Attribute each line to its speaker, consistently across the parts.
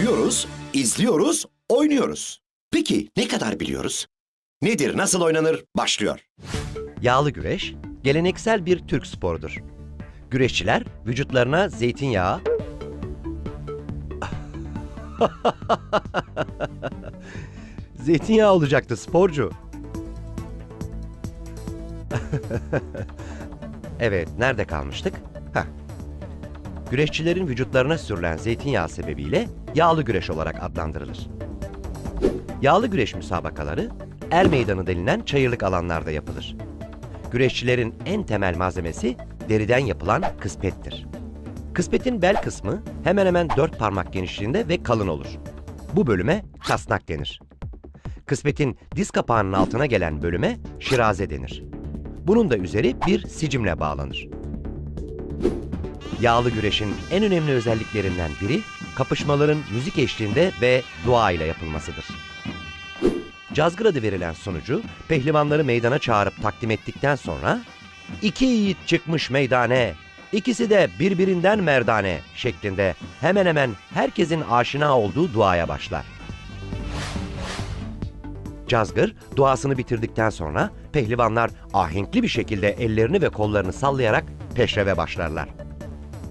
Speaker 1: Görüyoruz, izliyoruz, oynuyoruz. Peki ne kadar biliyoruz? Nedir, nasıl oynanır? Başlıyor.
Speaker 2: Yağlı güreş, geleneksel bir Türk sporudur. Güreşçiler vücutlarına zeytinyağı, zeytinyağı olacaktı sporcu. evet, nerede kalmıştık? Heh. Güreşçilerin vücutlarına sürülen zeytinyağı sebebiyle yağlı güreş olarak adlandırılır. Yağlı güreş müsabakaları er meydanı denilen çayırlık alanlarda yapılır. Güreşçilerin en temel malzemesi deriden yapılan kıspettir. Kıspetin bel kısmı hemen hemen dört parmak genişliğinde ve kalın olur. Bu bölüme kasnak denir. Kıspetin diz kapağının altına gelen bölüme şiraze denir. Bunun da üzeri bir sicimle bağlanır. Yağlı güreşin en önemli özelliklerinden biri kapışmaların müzik eşliğinde ve dua ile yapılmasıdır. Cazgır adı verilen sonucu pehlivanları meydana çağırıp takdim ettikten sonra iki yiğit çıkmış meydane, ikisi de birbirinden merdane şeklinde hemen hemen herkesin aşina olduğu duaya başlar. Cazgır duasını bitirdikten sonra pehlivanlar ahenkli bir şekilde ellerini ve kollarını sallayarak peşreve başlarlar.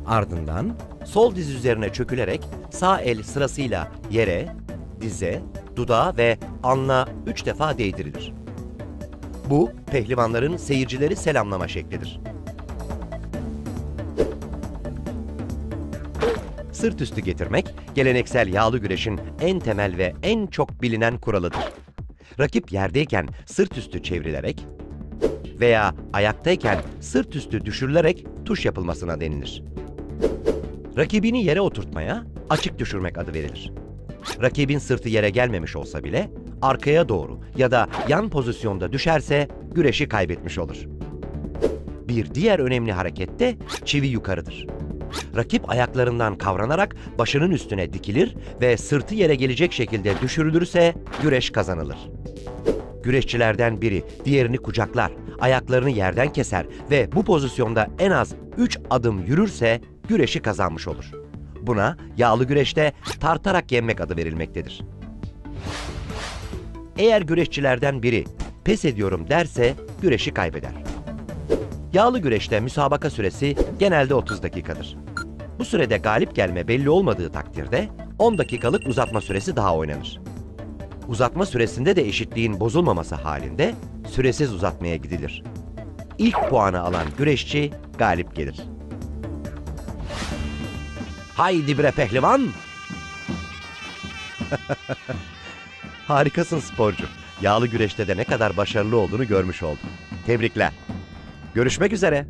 Speaker 2: Ardından sol diz üzerine çökülerek sağ el sırasıyla yere, dize, dudağa ve alnına üç defa değdirilir. Bu pehlivanların seyircileri selamlama şeklidir. Sırt üstü getirmek geleneksel yağlı güreşin en temel ve en çok bilinen kuralıdır. Rakip yerdeyken sırt üstü çevrilerek veya ayaktayken sırt üstü düşürülerek tuş yapılmasına denilir. Rakibini yere oturtmaya açık düşürmek adı verilir. Rakibin sırtı yere gelmemiş olsa bile arkaya doğru ya da yan pozisyonda düşerse güreşi kaybetmiş olur. Bir diğer önemli hareket de çivi yukarıdır. Rakip ayaklarından kavranarak başının üstüne dikilir ve sırtı yere gelecek şekilde düşürülürse güreş kazanılır. Güreşçilerden biri diğerini kucaklar, ayaklarını yerden keser ve bu pozisyonda en az 3 adım yürürse güreşi kazanmış olur. Buna yağlı güreşte tartarak yenmek adı verilmektedir. Eğer güreşçilerden biri pes ediyorum derse güreşi kaybeder. Yağlı güreşte müsabaka süresi genelde 30 dakikadır. Bu sürede galip gelme belli olmadığı takdirde 10 dakikalık uzatma süresi daha oynanır. Uzatma süresinde de eşitliğin bozulmaması halinde süresiz uzatmaya gidilir. İlk puanı alan güreşçi galip gelir. Haydi bre pehlivan! Harikasın sporcu. Yağlı güreşte de ne kadar başarılı olduğunu görmüş oldum. Tebrikler. Görüşmek üzere.